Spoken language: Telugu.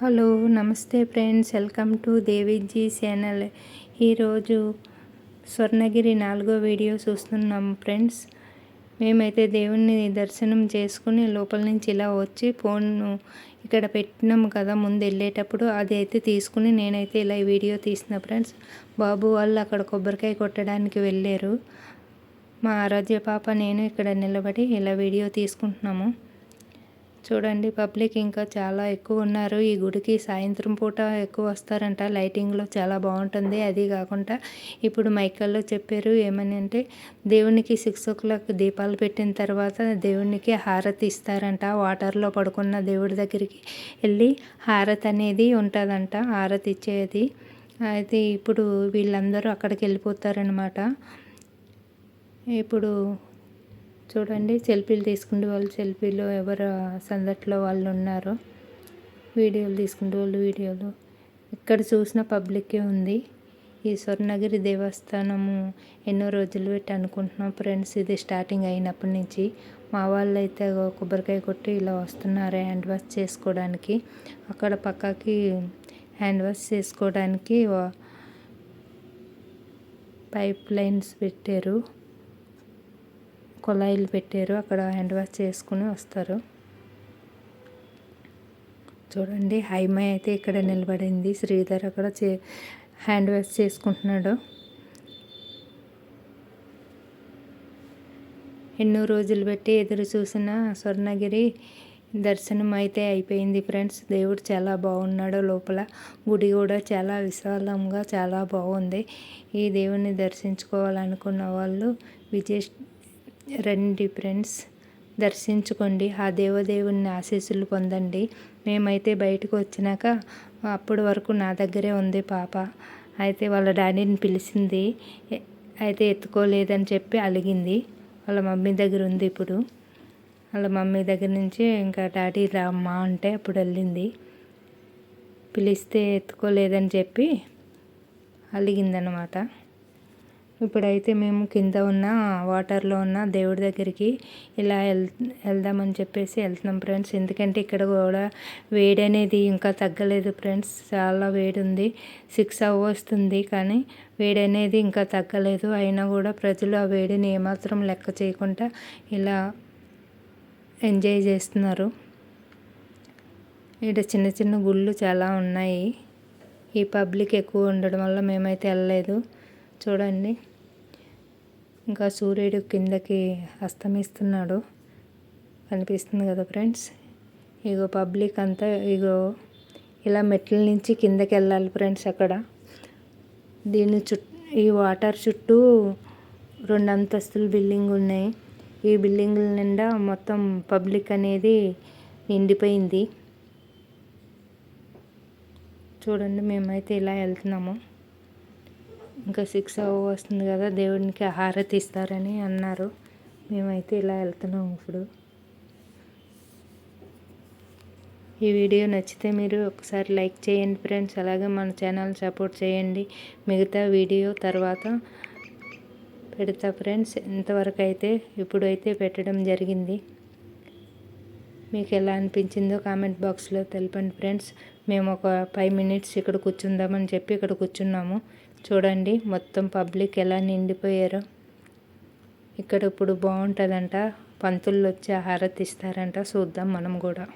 హలో నమస్తే friends. Welcome to Deviji channel. ఈరోజు స్వర్ణగిరి నాలుగో వీడియో చూస్తున్నాం ఫ్రెండ్స్. మేమైతే దేవుణ్ణి దర్శనం చేసుకుని లోపల నుంచి ఇలా వచ్చి ఫోన్ను ఇక్కడ పెట్టినాం కదా ముందు వెళ్ళేటప్పుడు అది అయితే తీసుకుని నేనైతే ఇలా ఈ వీడియో తీసిన ఫ్రెండ్స్. బాబు వాళ్ళు అక్కడ కొబ్బరికాయ కొట్టడానికి వెళ్ళారు. మా ఆరాధ్య పాప నేను ఇక్కడ నిలబడి ఇలా వీడియో తీసుకుంటున్నాము. చూడండి పబ్లిక్ ఇంకా చాలా ఎక్కువ ఉన్నారు. ఈ గుడికి సాయంత్రం పూట ఎక్కువ వస్తారంట. లైటింగ్లో చాలా బాగుంటుంది. అది కాకుండా ఇప్పుడు మైకల్లో చెప్పారు ఏమని అంటే దేవునికి సిక్స్ ఓ క్లాక్ దీపాలు పెట్టిన తర్వాత దేవునికి హారతి ఇస్తారంట. వాటర్లో పడుకున్న దేవుడి దగ్గరికి వెళ్ళి హారతి అనేది ఉంటుందంట. హారతి ఇచ్చేది. అయితే ఇప్పుడు వీళ్ళందరూ అక్కడికి వెళ్ళిపోతారనమాట ఇప్పుడు చూడండి సెల్ఫీలు తీసుకునే వాళ్ళు సెల్ఫీలు ఎవరు సందట్లో వాళ్ళు ఉన్నారు. వీడియోలు తీసుకునే వాళ్ళు వీడియోలు. ఇక్కడ చూసిన పబ్లికే ఉంది. ఈ స్వర్ణగిరి దేవస్థానము ఎన్నో రోజులు పెట్టి అనుకుంటున్నాం ఫ్రెండ్స్. ఇది స్టార్టింగ్ అయినప్పటి నుంచి. మా వాళ్ళు అయితే కొబ్బరికాయ కొట్టి ఇలా వస్తున్నారు హ్యాండ్ వాష్ చేసుకోవడానికి. అక్కడ పక్కకి హ్యాండ్ వాష్ చేసుకోవడానికి పైప్ లైన్స్ పెట్టారు. కుళాయిలు పెట్టారు. అక్కడ హ్యాండ్ వాష్ చేసుకుని వస్తారు. చూడండి హైమై అయితే ఇక్కడ నిలబడింది. శ్రీధర్ అక్కడ చే హ్యాండ్ వాష్ చేసుకుంటున్నాడు. ఎన్నో రోజులు పెట్టి ఎదురు చూసిన స్వర్ణగిరి దర్శనం అయితే అయిపోయింది ఫ్రెండ్స్. దేవుడు చాలా బాగున్నాడు. లోపల గుడి కూడా చాలా విశాలంగా చాలా బాగుంది. ఈ దేవుని దర్శించుకోవాలనుకున్న వాళ్ళు విజయ్ రండి ఫ్రెండ్స్ దర్శించుకోండి. ఆ దేవదేవుని ఆశీస్సులు పొందండి. మేమైతే బయటకు వచ్చినాక అప్పటి వరకు నా దగ్గరే ఉంది పాప. అయితే వాళ్ళ డాడీని పిలిచింది. అయితే ఎత్తుకోలేదని చెప్పి అలిగింది. వాళ్ళ మమ్మీ దగ్గర ఉంది ఇప్పుడు. వాళ్ళ మమ్మీ దగ్గర నుంచి ఇంకా డాడీ రామ్మా అంటే అప్పుడు వెళ్ళింది పిలిస్తే ఎత్తుకోలేదని చెప్పి అలిగిందనమాట. ఇప్పుడైతే మేము కింద ఉన్న వాటర్లో ఉన్న దేవుడి దగ్గరికి ఇలా వెల్ వెళ్దామని చెప్పేసి వెళ్తున్నాం ఫ్రెండ్స్. ఎందుకంటే ఇక్కడ కూడా వేడి అనేది ఇంకా తగ్గలేదు ఫ్రెండ్స్. చాలా వేడి ఉంది. సిక్స్ వస్తుంది కానీ వేడి అనేది ఇంకా తగ్గలేదు. అయినా కూడా ప్రజలు ఆ వేడిని ఏమాత్రం లెక్క చేయకుండా ఇలా ఎంజాయ్ చేస్తున్నారు. ఇక్కడ చిన్న చిన్న గుళ్ళు చాలా ఉన్నాయి. ఈ పబ్లిక్ ఎక్కువ ఉండడం వల్ల మేమైతే వెళ్ళలేదు. చూడండి. ఇంకా సూర్యుడు కిందకి అస్తమిస్తున్నాడు. కనిపిస్తుంది కదా ఫ్రెండ్స్. ఇగో పబ్లిక్ అంతా ఇగో ఇలా మెట్ల నుంచి కిందకి వెళ్ళాలి ఫ్రెండ్స్ అక్కడ. దీని చుట్టూ ఈ వాటర్ చుట్టూ రెండు అంతస్తులు బిల్డింగ్ ఉన్నాయి. ఈ బిల్డింగ్ నిండా మొత్తం పబ్లిక్ అనేది నిండిపోయింది. చూడండి మేమైతే ఇలా వెళ్తున్నాము. ఇంకా సిక్స్ అవ వస్తుంది కదా దేవునికి హారతి ఇస్తారని అన్నారు. మేమైతే ఇలా వెళ్తున్నాం ఇప్పుడు. ఈ వీడియో నచ్చితే మీరు ఒకసారి లైక్ చేయండి ఫ్రెండ్స్ అలాగే మన ఛానల్ సపోర్ట్ చేయండి. మిగతా వీడియో తర్వాత పెడతా ఫ్రెండ్స్. ఇంతవరకు అయితే ఇప్పుడైతే పెట్టడం జరిగింది. మీకు ఎలా అనిపించిందో కామెంట్ బాక్స్లో తెలపండి ఫ్రెండ్స్. మేము ఒక ఫైవ్ మినిట్స్ ఇక్కడ కూర్చుందామని చెప్పి ఇక్కడ కూర్చున్నాము. చూడండి మొత్తం పబ్లిక్ ఎలా నిండిపోయారో. ఇక్కడ ఇప్పుడు బాగుంటుందంట పంతులు వచ్చి హారతి ఇస్తారంట చూద్దాం మనం కూడా.